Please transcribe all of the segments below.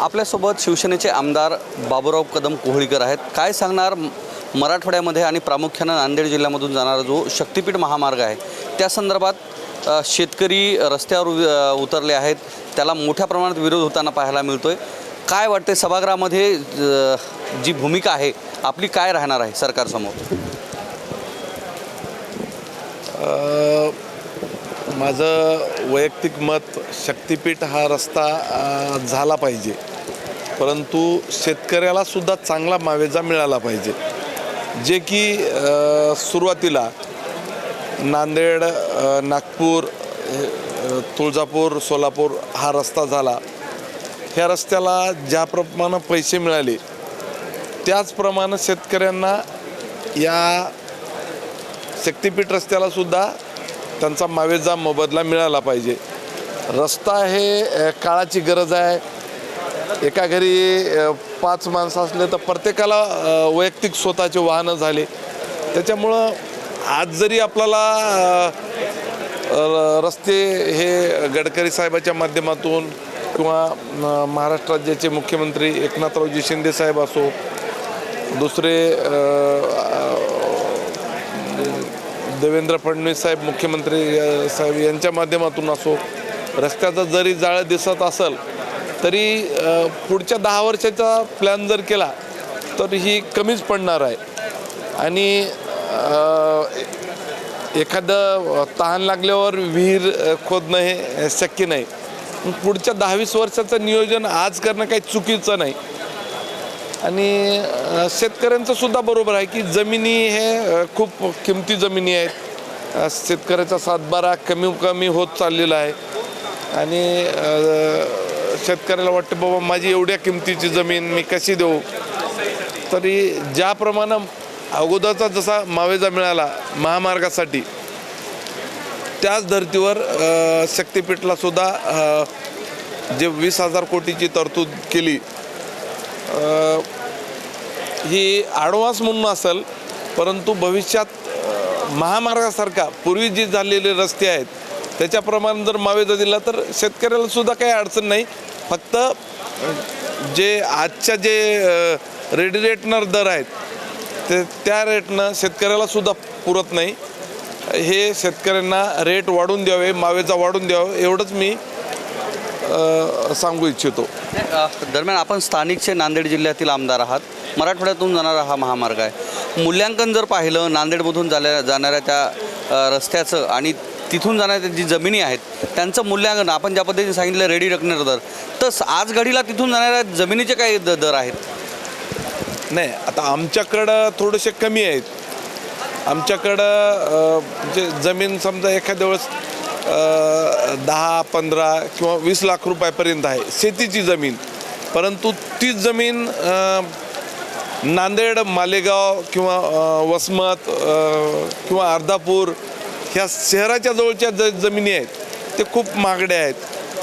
आपल्यासोबत शिवसेनेचे आमदार बाबूराव कदम कोहळीकर आहेत. काय सांगणार मराठवाड्यामध्ये आणि प्रामुख्यानं नांदेड जिल्ह्यामधून जाणारा जो शक्तिपीठ महामार्ग आहे त्या संदर्भात शेतकरी रस्त्यावर उतरले आहेत. त्याला मोठ्या प्रमाणात विरोध होताना पाहायला मिळतोय. काय वाटते सभागृहामध्ये जी भूमिका आहे आपली काय राहणार आहे सरकारसमोर? माझं वैयक्तिक मत शक्तिपीठ हा रस्ता झाला पाहिजे. परंतु शेतकऱ्यालासुद्धा चांगला मावेजा मिळाला पाहिजे. जे की सुरुवातीला नांदेड नागपूर तुळजापूर सोलापूर हा रस्ता झाला. ह्या रस्त्याला ज्याप्रमाणे पैसे मिळाले त्याचप्रमाणे शेतकऱ्यांना या शक्तिपीठ रस्त्यालासुद्धा त्यांचा मावेजा मोबदला मिळाला पाहिजे. रस्ता हे काळाची गरज आहे. एका घरी पाच माणसं असले तर प्रत्येकाला वैयक्तिक स्वतःचे वाहनं झाले. त्याच्यामुळं आज जरी आपल्याला रस्ते हे गडकरी साहेबाच्या माध्यमातून किंवा महाराष्ट्र राज्याचे मुख्यमंत्री एकनाथरावजी शिंदे साहेब असो दुसरे देवेंद्र फडणवीस साहेब मुख्यमंत्री साहेब यांच्या माध्यमातून असो रस्त्याचं जरी जाळं दिसत असेल तरी पुढच्या दहा वर्षाचा प्लॅन जर केला तर ही कमीच पडणार आहे. आणि एखादं तहान लागल्यावर विहीर खोदणं हे शक्य नाही. पुढच्या दहावीस वर्षाचं नियोजन आज करणं काही चुकीचं नाही. आणि शेतकऱ्यांचं सुद्धा बरोबर आहे की जमिनी हे खूप किमती जमिनी आहेत. शेतकऱ्याचा सातबारा कमी कमी होत चाललेला आहे. आणि शेतकऱ्याला वाटतं बाबा माझी एवढ्या किमतीची जमीन मी कशी देऊ? तरी ज्याप्रमाणे अगोदरचा जसा मावेजा मिळाला महामार्गासाठी त्याच धर्तीवर शक्तीपीठला सुद्धा जे वीस हजार कोटीची तरतूद केली ही ॲडव्हान्स म्हणून असेल परंतु भविष्यात महामार्गासारखा पूर्वी जे झालेले रस्ते आहेत त्याच्याप्रमाणे जर मावेजा दिला तर शेतकऱ्याला सुद्धा काही अडचण नाही. फक्त जे आजच्या जे रेडी रेटनर दर आहेत ते त्या रेटनं शेतकऱ्याला सुद्धा पुरत नाही. हे शेतकऱ्यांना रेट वाढून द्यावे मावेजा वाढून द्यावं एवढंच मी सांगू इच्छितो. दरम्यान आपण स्थानिकचे नांदेड जिल्ह्यातील आमदार आहात. मराठवाड्यातून जाणारा हा महामार्ग आहे. मूल्यांकन जर पाहिलं नांदेडमधून जाल्या जाणाऱ्या त्या रस्त्याचं आणि तिथून जाणाऱ्या जी जमिनी आहेत त्यांचं मूल्यांकन आपण ज्या पद्धतीने सांगितलं रेडी रकणार दर तर आज घडीला तिथून जाणाऱ्या जमिनीचे काही द दर आहेत? नाही आता आमच्याकडं थोडेसे कमी आहेत. आमच्याकडं म्हणजे जमीन समजा एखाद्या वेळेस दहा पंधरा किंवा वीस लाख रुपयापर्यंत आहे. शेतीची जमीन. परंतु तीच जमीन नांदेड मालेगाव किंवा वसमत किंवा अर्धापूर ह्या शहराच्या जवळच्या ज जमिनी आहेत. ते खूप महागड्या आहेत.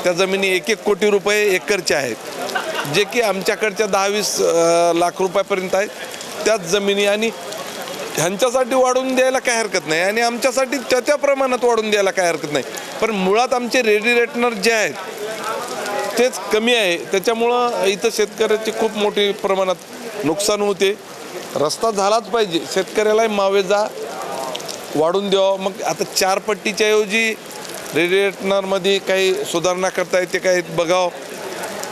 त्या जमिनी एक एक कोटी रुपये एकरच्या आहेत. जे की आमच्याकडच्या दहा वीस लाख रुपयापर्यंत आहेत. त्याच जमिनी आणि ह्यांच्यासाठी वाढून द्यायला काय हरकत नाही आणि आमच्यासाठी त्या त्या प्रमाणात वाढून द्यायला काय हरकत नाही. पण मुळात आमचे रेडी रेटनर जे आहेत तेच कमी आहे. त्याच्यामुळं इथं शेतकऱ्याची खूप मोठी प्रमाणात नुकसान होते. रस्ता झालाच पाहिजे. शेतकऱ्यालाही मावेजा वाढून द्यावं. मग आता चार पट्टीच्या ऐवजी रेडिएटनरमध्ये काही सुधारणा करता येते काय बघावं.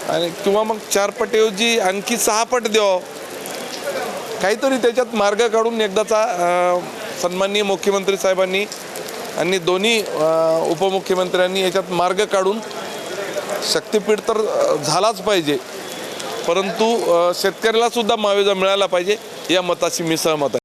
आणि किंवा मग चार पटीऐवजी आणखी सहा पट द्यावं. काहीतरी त्याच्यात मार्ग काढून एकदाचा सन्माननीय मुख्यमंत्री साहेबांनी आणि दोन्ही उपमुख्यमंत्र्यांनी याच्यात मार्ग काढून शक्तिपीठ तर झालाच पाहिजे. परंतु शेतकऱ्यालासुद्धा मावेजा मिळाला पाहिजे या मताशी मी सहमत आहे.